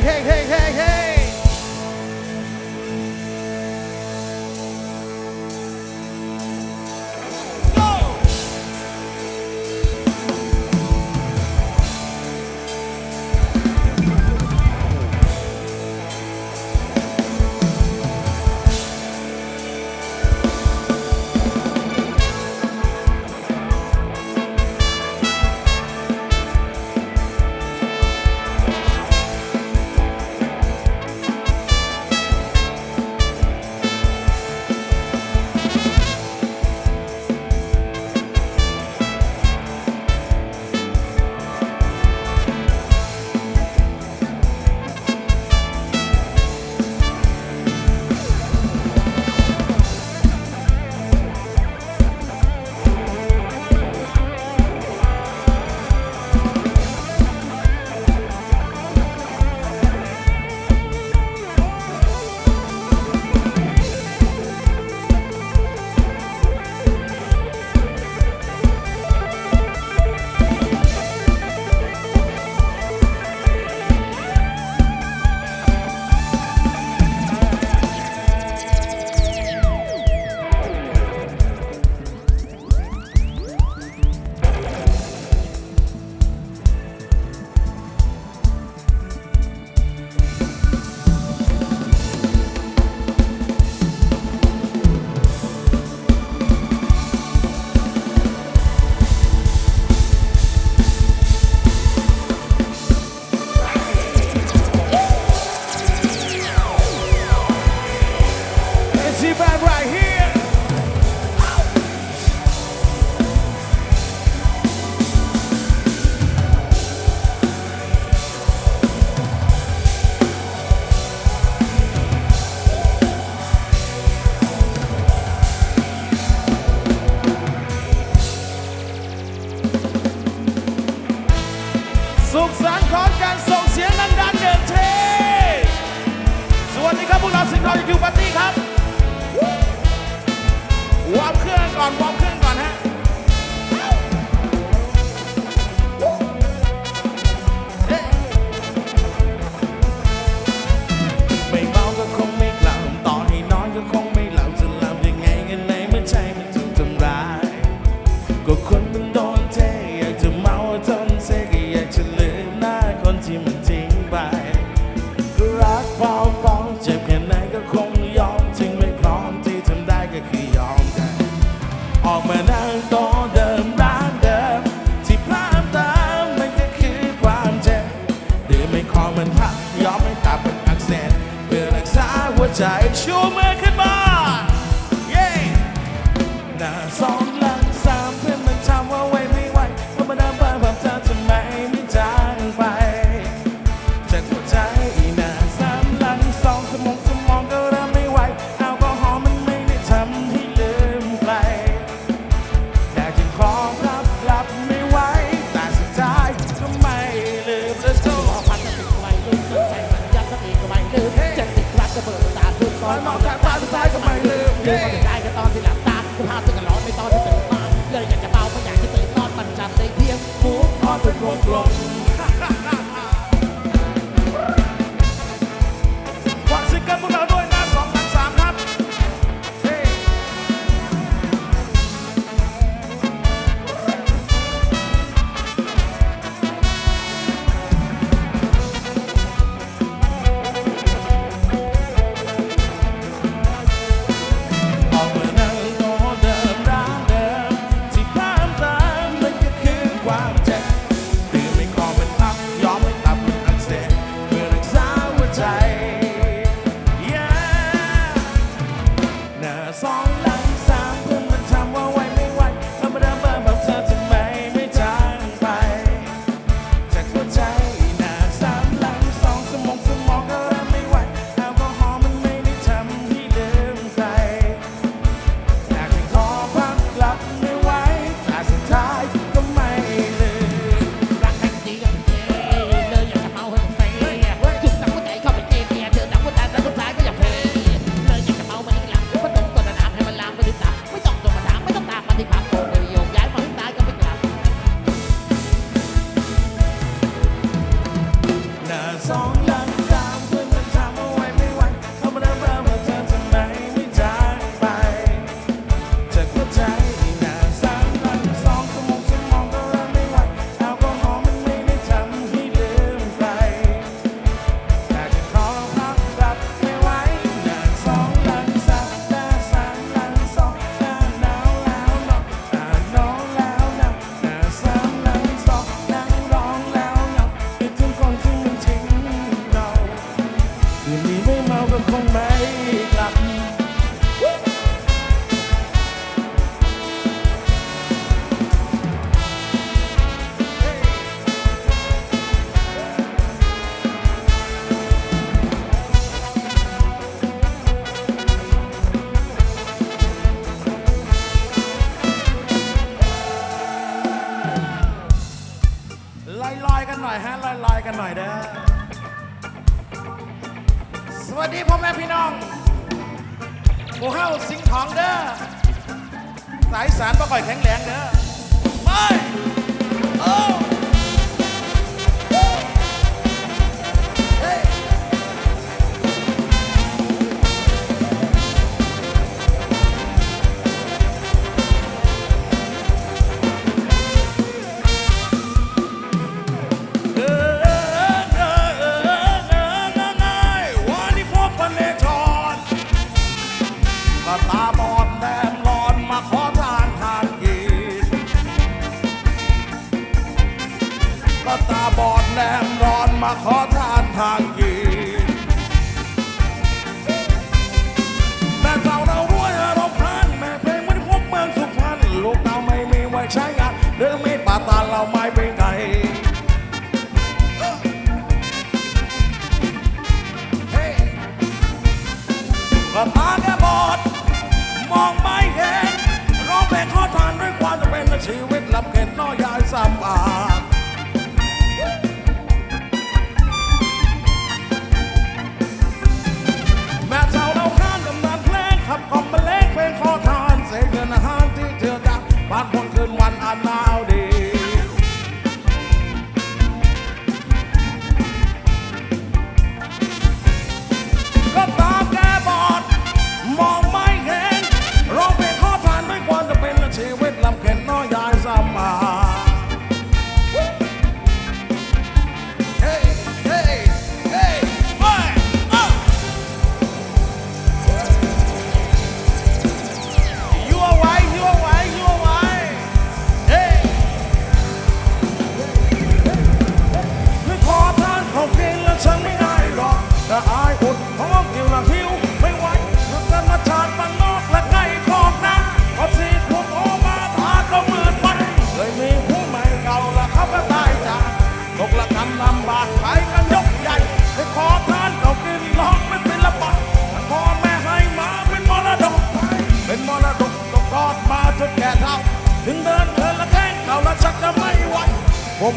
hey, hey, hey, hey. สุขสันต์ของการส่งเสียงดังดังเดินเทสวัสดีครับพวกเราสิงห์ทองยูปาร์ตี้ครับวอร์มเครื่องก่อนวอมเครื่อง make it. cross. ายสารบ่ค่อยแข็งแรงเด้อ ตาบอดแนมรอนมาขอทานทาง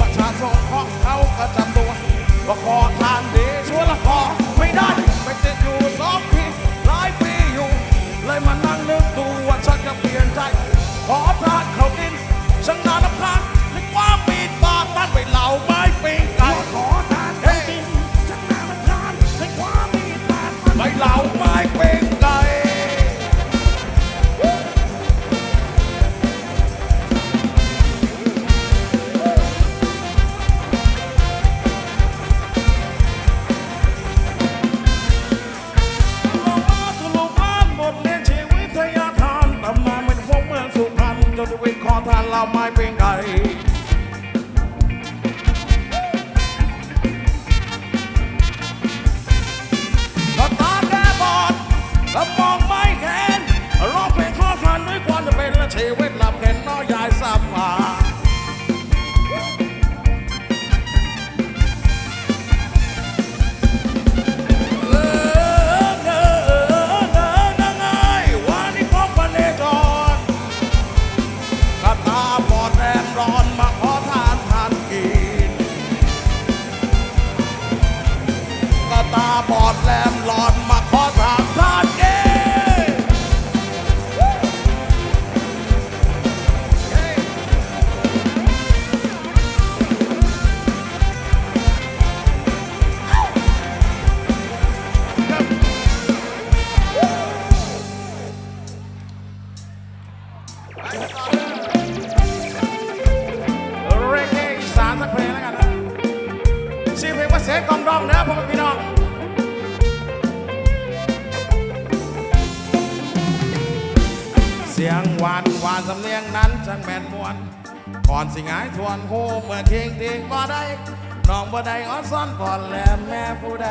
ประชาชนของเขาก็จำตัวว่าขอทานเด say we ยงหวานหวานสำเนียงนั้นช่างแม่นมวนก่อนสิงหายทวนโฮเมื่อเทียงเทียงบ่ได้น้องบ่ได้อ้อนซ้อนผ่อนแลแม่ผู้ใด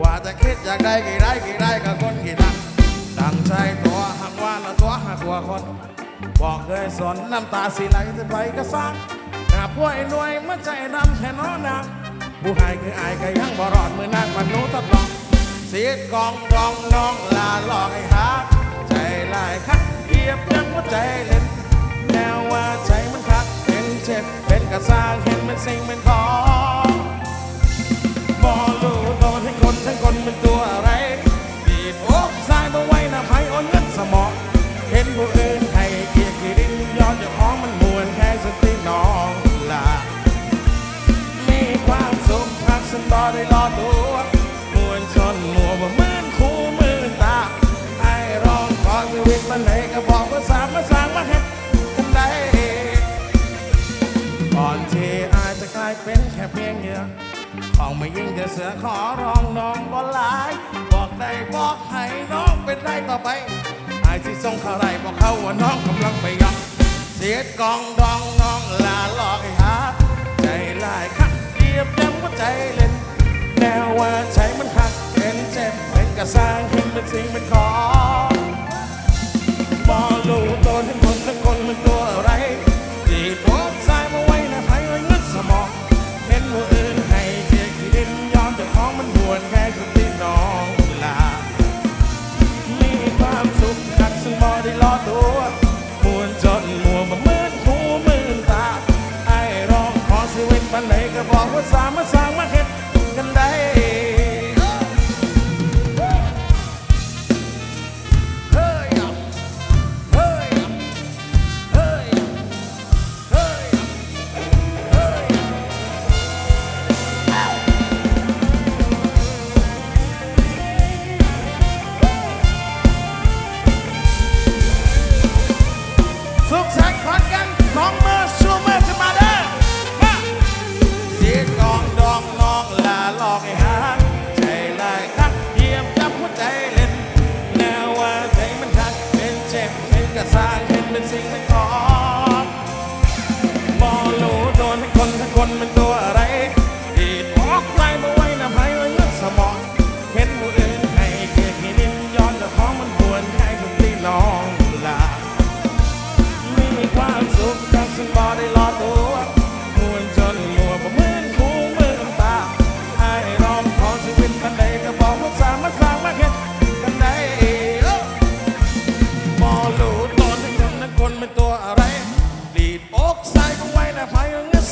ว่าจะคิดอยากได้กี่ได้กี่ได้กับคนกี่นังดังใจตัวหังว่าละตัวหักตัวคนบอกเคยสนน้ำตาสีไหลจะไปก็ซักหาพวกไอ้หน่วยเมื่อใจดำแค่น้อนักผู้หายคืออายก็ยังบ่รอดมือนักมันรู้ทดลองเสียกองรองน้องลาหลอกให้หักใจลายคัก เกียบยังหัวใจเล่นแนวว่าใจมันพักเป็นเจ็บเป็นกระซาาเห็นมันสิ่งมันนขอบอลูโดนให้คนทั้งคนเป็นตัวอะไรบีบอกซ้ายมาไว้หน้าไพ่อ่อนเงินสมองเห็นผู้อื่น ไม่ยิ่งจะเสือขอร้องน้องบ่หลาย บอกได้บอกให้น้องเป็นไรต่อไปไอ้ที่ส่งเขาไรบอกเขาว่าน้องกำลังไปยองเสียกองดองน้องลาหลอกให้หาใจลายคักเกียบเต็มหัวใจเล่นแนวว่าใจมันหักเป็นเจ็บเป็นกระสร้างขึ้นเป็นสิ่งเป็นของบอลูตัวทั้งมดทั้งคน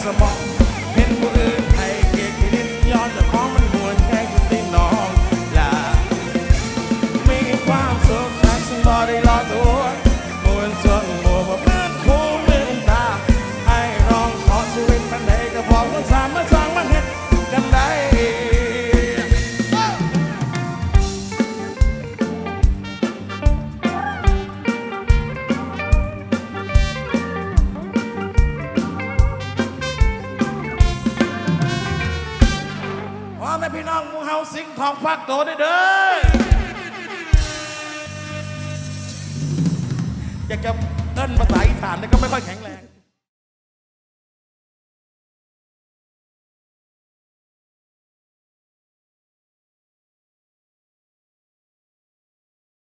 I'm among ทองฟักโตได้เด้ออยากจะเต้นภาษาอีสานแต่ก็ไม่ค่อยแข็งแรง